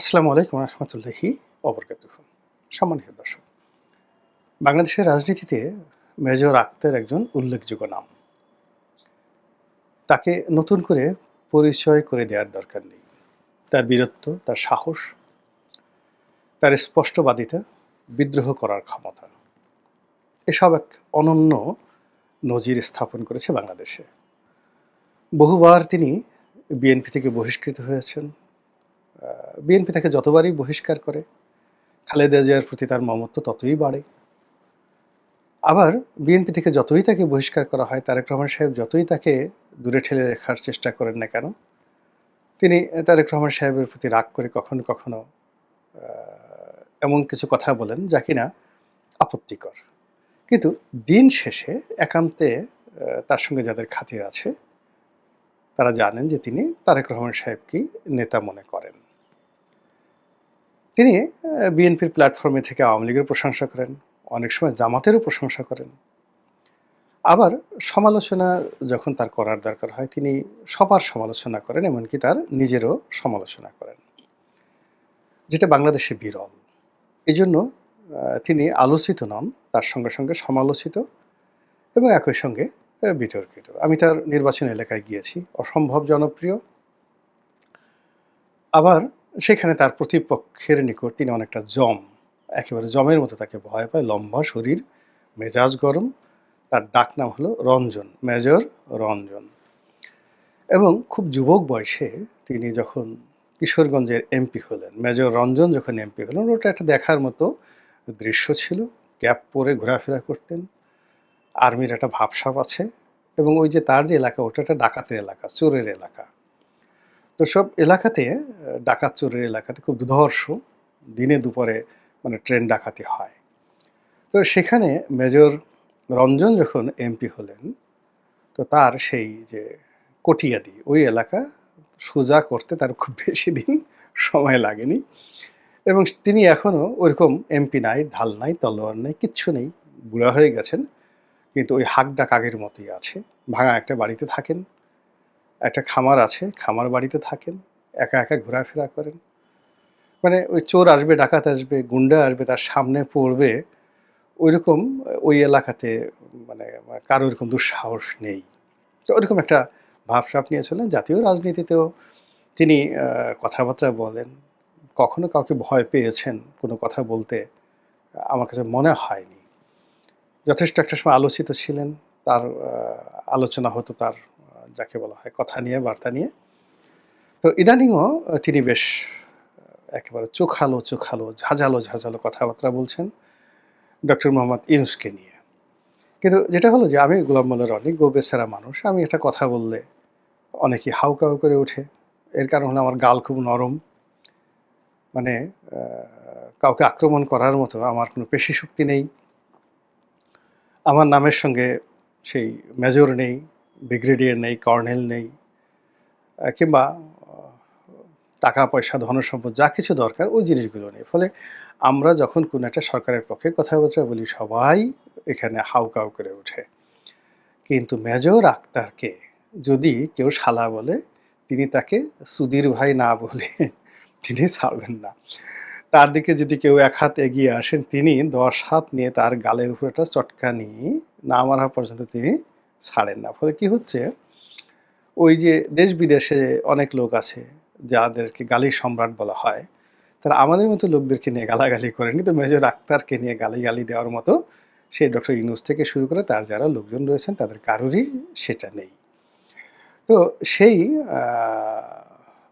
আসসালামু আলাইকুম রহমতুল্লাহি অবরকাত সম্মানিত দর্শক, বাংলাদেশের রাজনীতিতে মেজর আক্তার একজন উল্লেখযোগ্য নাম। তাকে নতুন করে পরিচয় করে দেওয়ার দরকার নেই। তার বীরত্ব, তার সাহস, তার স্পষ্টবাদিতা বিদ্রোহ করার ক্ষমতা, এসব এক অনন্য নজির স্থাপন করেছে বাংলাদেশে। বহুবার তিনি বিএনপি থেকে বহিষ্কৃত হয়েছেন বিএনপি তাকে যতবারই বহিষ্কার করে, খালেদা জিয়ার প্রতি তার মমত্ব ততই বাড়ে। আবার বিএনপি থেকে যতই তাকে বহিষ্কার করা হয়, তারেক রহমান সাহেব যতই তাকে দূরে ঠেলে রাখার চেষ্টা করেন না কেন, তিনি তারেক রহমান সাহেবের প্রতি রাগ করে কখনো কখনো এমন কিছু কথা বলেন যা কিনা আপত্তিকর। কিন্তু দিন শেষে একান্তে তার সঙ্গে যাদের খাতির আছে, তারা জানেন যে তিনি তারেক রহমান সাহেবকেই নেতা মনে করেন। তিনি বিএনপির প্ল্যাটফর্মে থেকে আওয়ামী লীগের প্রশংসা করেন, অনেক সময় জামাতেরও প্রশংসা করেন। আবার সমালোচনা যখন তার করার দরকার হয়, তিনি সবার সমালোচনা করেন, এমনকি তার নিজেরও সমালোচনা করেন। যেটা বাংলাদেশে বিরল। এই জন্য তিনি আলোচিত নন, তার সঙ্গে সঙ্গে সমালোচিত এবং একই সঙ্গে বিতর্কিত। আমি তার নির্বাচন এলাকায় গিয়েছি, অসম্ভব জনপ্রিয়। আবার সেখানে তার প্রতিপক্ষের নিকট তিনি অনেকটা জম, একেবারে জমের মতো তাকে ভয় পায়, লম্বা শরীর, মেজাজ গরম, তার ডাক নাম হলো রঞ্জন, মেজর রঞ্জন। এবং খুব যুবক বয়সে তিনি যখন কিশোরগঞ্জের এমপি হলেন, মেজর রঞ্জন যখন এমপি হলেন, ওটা একটা দেখার মতো দৃশ্য ছিল, ক্যাপ পরে ঘোরাফেরা করতেন, আর্মির একটা ভাবসাব আছে, এবং ওই যে তার যে এলাকা, ওটা একটা ডাকাতের এলাকা, চোরের এলাকা। তো সব এলাকাতে ডাকাত চোরের এলাকাতে খুব দুধর্ষ দিনে দুপুরে মানে ট্রেন ডাকাতি হয়। তো সেখানে মেজর রঞ্জন যখন এমপি হলেন, তো তার সেই যে কটিয়াদি, ওই এলাকা সোজা করতে তার খুব বেশি দিন সময় লাগেনি এবং তিনি এখনও ওইরকম এমপি নাই, ঢাল নাই, তলোয়ার নাই, কিচ্ছু নেই, বুড়া হয়ে গেছেন। কিন্তু ওই হাক ডাক আগের মতোই আছে। ভাঙা একটা বাড়িতে থাকেন। একটা খামার আছে, খামার বাড়িতে থাকেন, একা একা ঘোরাফেরা করেন। মানে ওই চোর আসবে, ডাকাত আসবে, গুন্ডা আসবে, তার সামনে পড়বে ওই রকম ওই এলাকাতে মানে কারও এরকম দুঃসাহস নেই। তো ওরকম একটা ভাবসাপ নিয়েছিলেন, জাতীয় রাজনীতিতেও তিনি কথাবার্তা বলেন। কখনো কাউকে ভয় পেয়েছেন কোনো কথা বলতে? আমার কাছে মনে হয়নি। যথেষ্ট একটা সময় আলোচিত ছিলেন, তার আলোচনা হতো তার যাকে বলা হয়, কথা নিয়ে, বার্তা নিয়ে। তো ইদানিংও তিনি বেশ একেবারে চোখালো চোখালো, ঝাঁঝালো ঝাঁঝালো কথাবার্তা বলছেন ডক্টর মোহাম্মদ ইউনুসকে নিয়ে। কিন্তু যেটা হলো যে, আমি গোলাম মোল্লার অনেক গোবেসারা মানুষ, আমি একটা কথা বললে অনেকেই হাউকাউ করে ওঠে। এর কারণ হলো আমার গাল খুব নরম। মানে কাউকে আক্রমণ করার মতো আমার কোনো পেশি শক্তি নেই। আমার নামের সঙ্গে সেই মেজর নেই। ব্রিগেডিয়ার নেই, কর্নেল নেই কিংবা টাকা, পয়সা ধনসম্পদ যা কিছু দরকার, ওই জিনিসগুলো নেই। ফলে আমরা যখন কোনো একটা সরকারের পক্ষে কথাবার্তা বলি, সবাই এখানে হাউকাউ করে ওঠে। কিন্তু মেজর আক্তারকে যদি কেউ শালা বলে, তিনি তাকে সুধীর ভাই না বলে তিনি ছাড়বেন না। তার দিকে যদি কেউ এক হাত এগিয়ে আসেন, তিনি দশ হাত নিয়ে তার গালের উপর একটা চটকানি না মারা পর্যন্ত তিনি ছাড়েন না। ফলে কি হচ্ছে, ওই যে দেশ বিদেশে অনেক লোক আছে যাদেরকে গালি সম্রাট বলা হয়, তারা আমাদের মতো লোকদেরকে নিয়ে গালাগালি করেন। কিন্তু মেজর আক্তারকে নিয়ে গালি গালি দেওয়ার মতো সেই ডক্টর ইউনুস থেকে শুরু করে তার যারা লোকজন রয়েছেন, তাদের কারোরই সেটা নেই। তো সেই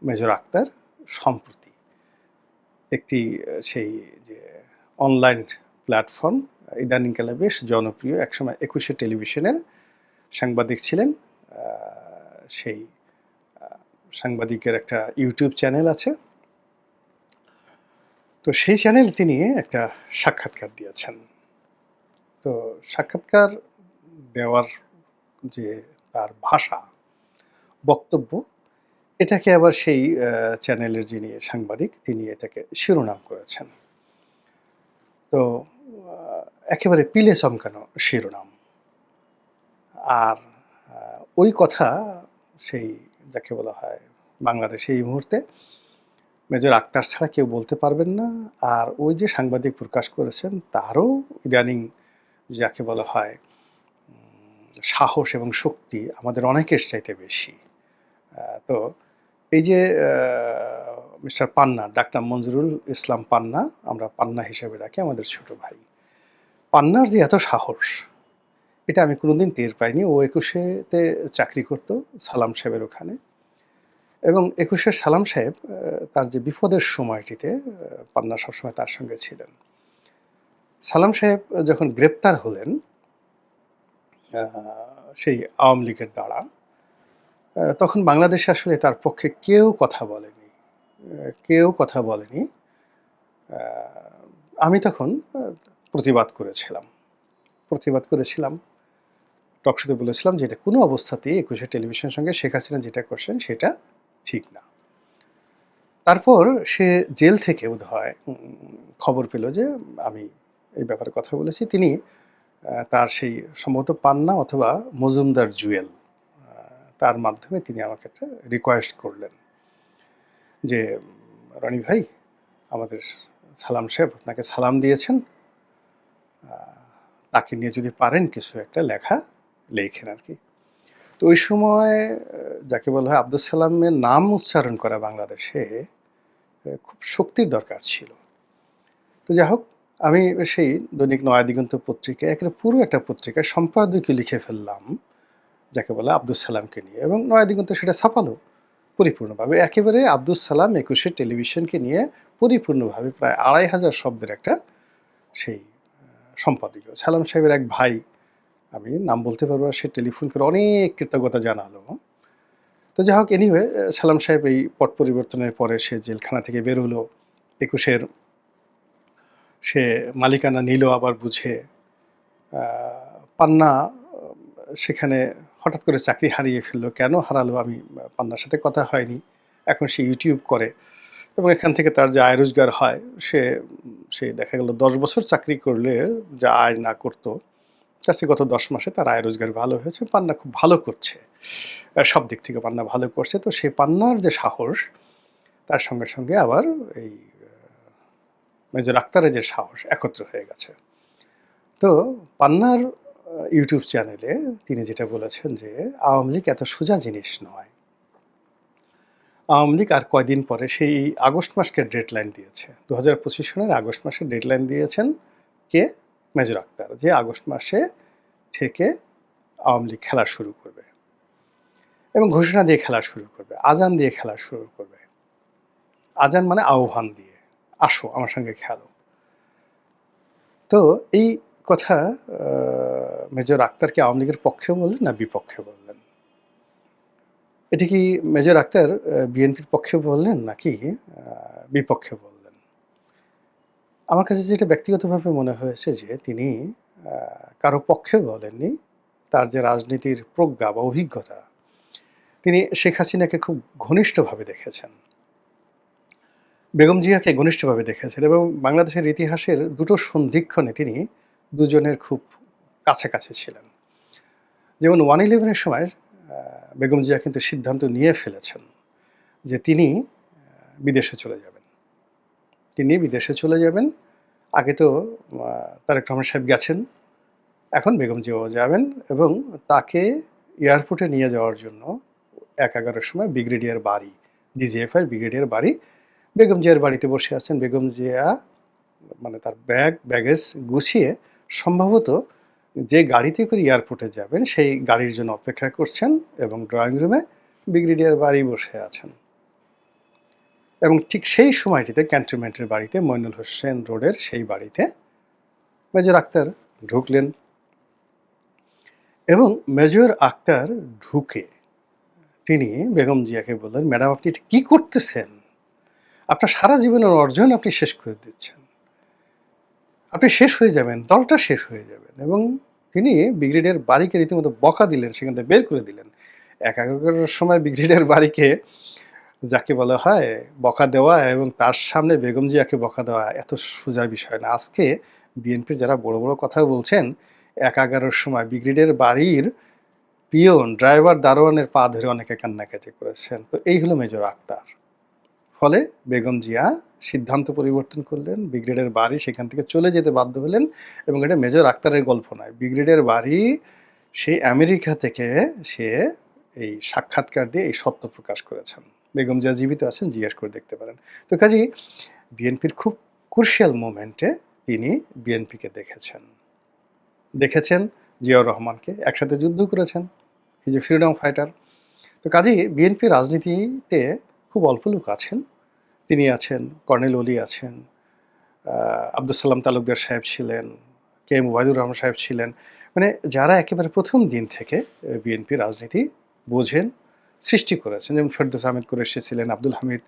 মেজর আক্তার সম্প্রতি একটি, সেই যে অনলাইন প্ল্যাটফর্ম ইদানিংকালে বেশ জনপ্রিয়, একসময় একুশে টেলিভিশনের সাংবাদিক ছিলেন সেই সাংবাদিকের একটা ইউটিউব চ্যানেল আছে। তো সেই চ্যানেল তিনি একটা সাক্ষাৎকার দিয়েছেন। তো সাক্ষাৎকার দেওয়ার যে তার ভাষা, বক্তব্য, এটাকে আবার সেই চ্যানেলের যিনি সাংবাদিক, তিনি এটাকে শিরোনাম করেছেন। তো একেবারে পিলে চমকানো শিরোনাম। আর ওই কথা সেই যাকে বলা হয় বাংলাদেশে এই মুহূর্তে মেজর আক্তার ছাড়া কেউ বলতে পারবেন না। আর ওই যে সাংবাদিক প্রকাশ করেছেন তারও ইদানিং যাকে বলা হয় সাহস এবং শক্তি আমাদের অনেকের চাইতে বেশি। তো এই যে মিস্টার পান্না ডাক্তার মঞ্জুরুল ইসলাম পান্না, আমরা পান্না হিসেবে ডাকি আমাদের ছোট ভাই। পান্নার যে এত সাহস এটা আমি কোনোদিন টের পাইনি। ও একুশেতে চাকরি করত সালাম সাহেবের ওখানে। এবং একুশের সালাম সাহেব তার যে বিপদের সময়টিতে পান্না সবসময় তার সঙ্গে ছিলেন। সালাম সাহেব যখন গ্রেপ্তার হলেন সেই আওয়ামী লীগের দ্বারা তখন বাংলাদেশে আসলে তার পক্ষে কেউ কথা বলেনি। কেউ কথা বলেনি। আমি তখন প্রতিবাদ করেছিলাম। প্রতিবাদ করেছিলাম। টকশোতে বলেছিলাম যে এটা কোনো অবস্থাতেই একুশে টেলিভিশনের সঙ্গে শেখ হাসিনা যেটা করছেন সেটা ঠিক না। তারপর সে জেল থেকে হয় খবর পেল যে আমি এই ব্যাপারে কথা বলেছি। তিনি তার সেই সম্ভবত পান্না অথবা মজুমদার জুয়েল তার মাধ্যমে তিনি আমাকে একটা রিকোয়েস্ট করলেন যে, রনি ভাই, আমাদের সালাম সাহেব আপনাকে সালাম দিয়েছেন তাকে নিয়ে যদি পারেন কিছু একটা লেখা। লেখেন আর কি। তো ওই সময় যাকে বলা হয় আব্দুল সালামের নাম উচ্চারণ করা বাংলাদেশে খুব শক্তির দরকার ছিল। তো যাই হোক, আমি সেই দৈনিক নয়া দিগন্ত পত্রিকায় একটা পুরো একটা পত্রিকায় সম্পাদকীয় লিখে ফেললাম, যাকে বলে আব্দুল সালামকে নিয়ে। এবং নয়া দিগন্ত সেটা ছাপালো পরিপূর্ণভাবে। একেবারে আব্দুল সালাম একুশে টেলিভিশনকে নিয়ে পরিপূর্ণভাবে প্রায় আড়াই হাজার শব্দের একটা সেই সম্পাদকীয়। সালাম সাহেবের এক ভাই আমি নাম বলতে পারব সে টেলিফোন করে অনেক কৃতজ্ঞতা জানালো। তো যাই হোক এনিওয়ে সালাম সাহেব এই পট পরিবর্তনের পরে সে জেলখানা থেকে বেরোলো একুশের সে মালিকানা নিল আবার বুঝে। পান্না, সেখানে হঠাৎ করে চাকরি হারিয়ে ফেলল। কেন হারালো? আমি পান্নার সাথে কথা হয়নি। এখন সে ইউটিউব করে এবং এখান থেকে তার যে আয় রোজগার হয়, সে সে দেখা গেল দশ বছর চাকরি করলে যা আয় না করতো। চেয়ে গত দশ মাসে তার আয় রোজগার ভালো হয়েছে, পান্না খুব ভালো করছে। সব দিক থেকে পান্না ভালো করছে। তো সেই পান্নার যে সাহস, তার সঙ্গে সঙ্গে আবার এই মেজর আক্তারের যে সাহস একত্র হয়ে গেছে। তো পান্নার ইউটিউব চ্যানেলে তিনি যেটা বলেছেন যে, আওয়ামী লীগ এত সোজা জিনিস নয়। আওয়ামী লীগ আর কয়দিন পরে সেই আগস্ট মাসকে ডেডলাইন দিয়েছে। দু হাজার পঁচিশ সনের আগস্ট মাসে ডেডলাইন দিয়েছেন কে? মেজর আক্তার যে আগস্ট মাসে থেকে আওয়ামী লীগ খেলা শুরু করবে এবং ঘোষণা দিয়ে খেলা শুরু করবে, আজান দিয়ে খেলা শুরু করবে। আজান মানে আহ্বান দিয়ে। আসো, আমার সঙ্গে খেলো। তো এই কথা মেজর আক্তারকে আওয়ামী লীগের পক্ষে বললেন না বিপক্ষে বললেন? এটি কি মেজর আক্তার বিএনপির পক্ষে বললেন নাকি? বিপক্ষে বললেন। আমার কাছে যেটা ব্যক্তিগতভাবে মনে হয়েছে যে তিনি কারও পক্ষে বলেননি, তার যে রাজনীতির প্রজ্ঞা বা অভিজ্ঞতা, তিনি শেখ হাসিনাকে খুব ঘনিষ্ঠভাবে দেখেছেন। বেগম জিয়াকে ঘনিষ্ঠভাবে দেখেছেন এবং বাংলাদেশের ইতিহাসের দুটো সন্ধিক্ষণে তিনি দুজনের খুব কাছাকাছি ছিলেন। যেমন ওয়ান ইলেভেনের সময় বেগম জিয়া কিন্তু সিদ্ধান্ত নিয়ে ফেলেছেন যে তিনি বিদেশে চলে যাবেন। তিনি বিদেশে চলে যাবেন। আগে তো তারেক রহমান সাহেব গেছেন। এখন বেগম যাবেন এবং তাকে এয়ারপোর্টে নিয়ে যাওয়ার জন্য এক এগারোর সময় ব্রিগেডিয়ার বাড়ি ডিজিএফআই ব্রিগেডিয়ার বাড়ি, বেগম জিয়ার বাড়িতে বসে আছেন। বেগম জিয়া মানে তার ব্যাগ, ব্যাগেজ গুছিয়ে সম্ভবত যে গাড়িতে করে এয়ারপোর্টে যাবেন, সেই গাড়ির জন্য অপেক্ষা করছেন এবং ড্রয়িং রুমে ব্রিগেডিয়ার বাড়ি বসে আছেন। এবং ঠিক সেই সময়টিতে ক্যান্টনমেন্টের বাড়িতে মইনুল হোসেন রোডের সেই বাড়িতে মেজর আক্তার ঢুকলেন। এবং মেজর আক্তার ঢুকে তিনি বেগম জিয়াকে বললেন, ম্যাডাম, আপনি এটা কি করতেছেন? আপনার সারা জীবনের অর্জন আপনি শেষ করে দিচ্ছেন। আপনি শেষ হয়ে যাবেন, দলটা শেষ হয়ে যাবেন। এবং তিনি ব্রিগেডিয়ার বাড়িকে রীতিমতো বকা দিলেন, সেখান থেকে বের করে দিলেন। এক এগারোটার সময় ব্রিগেডিয়ার বাড়িকে যাকে বলা হয় বকা দেওয়া এবং তার সামনে বেগম জিয়াকে বকা দেওয়া এত সোজা বিষয় না। আজকে বিএনপির যারা বড় বড় কথা বলছেন, এক এগারোর সময় ব্রিগেডিয়ার বাড়ির পিয়ন, ড্রাইভার দারোয়ানের পা ধরে অনেকে কান্নাকাটি করেছেন। তো এই হলো মেজর আক্তার। ফলে বেগম জিয়া সিদ্ধান্ত পরিবর্তন করলেন, ব্রিগেডের বাড়ি সেখান থেকে চলে যেতে বাধ্য হলেন এবং এটা মেজর আক্তারের গল্প নয়। ব্রিগেডের বাড়ি সেই আমেরিকা থেকে সে এই সাক্ষাৎকার দিয়ে এই সত্য প্রকাশ করেছেন। বেগম জিয়া জীবিত আছেন, জিজ্ঞেস করে দেখতে পারেন। তো কাজী বিএনপির খুব ক্রুশিয়াল মোমেন্টে তিনি বিএনপিকে দেখেছেন। দেখেছেন জিয়াউর রহমানকে, একসাথে যুদ্ধ করেছেন এই যে ফ্রিডম ফাইটার তো কাজেই বিএনপি রাজনীতিতে খুব অল্প লোক আছেন। তিনি আছেন, কর্নেল অলি আছেন আব্দুল সালাম তালুকদার সাহেব ছিলেন, কে এম ওয়াহিদুর রহমান সাহেব ছিলেন। মানে যারা একেবারে প্রথম দিন থেকে বিএনপি রাজনীতি বোঝেন সৃষ্টি করেছেন। যেমন ফেরদৌস আহমেদ কুরেশি ছিলেন, আব্দুল হামিদ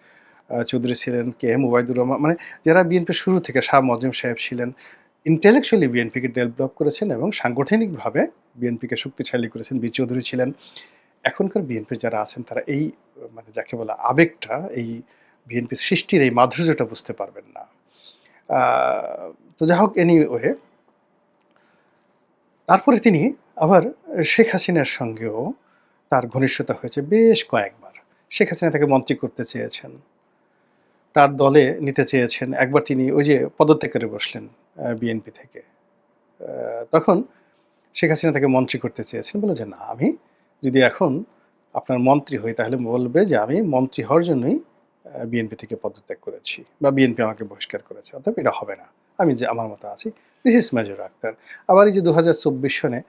চৌধুরী ছিলেন, কে এম ওবায়দুর রহমান মানে যারা বিএনপির শুরু থেকে শাহ মজিম সাহেব ছিলেন ইন্টেলেকচুয়ালি বিএনপিকে ডেভেলপ করেছেন এবং সাংগঠনিকভাবে বিএনপিকে শক্তিশালী করেছেন। বি চৌধুরী ছিলেন। এখনকার বিএনপির যারা আছেন, তারা এই মানে যাকে বলা আবেগটা, এই বিএনপির সৃষ্টির এই মাধুর্যটা বুঝতে পারবেন না। তো যাই হোক এনিওয়ে তারপরে তিনি আবার শেখ হাসিনার সঙ্গেও তার ঘনিষ্ঠতা হয়েছে বেশ কয়েকবার। শেখ হাসিনা তাকে মন্ত্রী করতে চেয়েছেন। তার দলে নিতে চেয়েছেন। একবার তিনি ওই যে পদত্যাগ করে বসলেন বিএনপি থেকে। তখন শেখ হাসিনা তাকে মন্ত্রী করতে চেয়েছেন। বলে যে, না, আমি যদি এখন আপনার মন্ত্রী হই, তাহলে বলবে যে, আমি মন্ত্রী হওয়ার জন্যই বিএনপি থেকে পদত্যাগ করেছি বা বিএনপি আমাকে বহিষ্কার করেছে। অতএব এটা হবে না। আমি যে, আমার মতো আছি দিস ইজ মেজর আক্তার আবার এই যে দু হাজার চব্বিশ সনে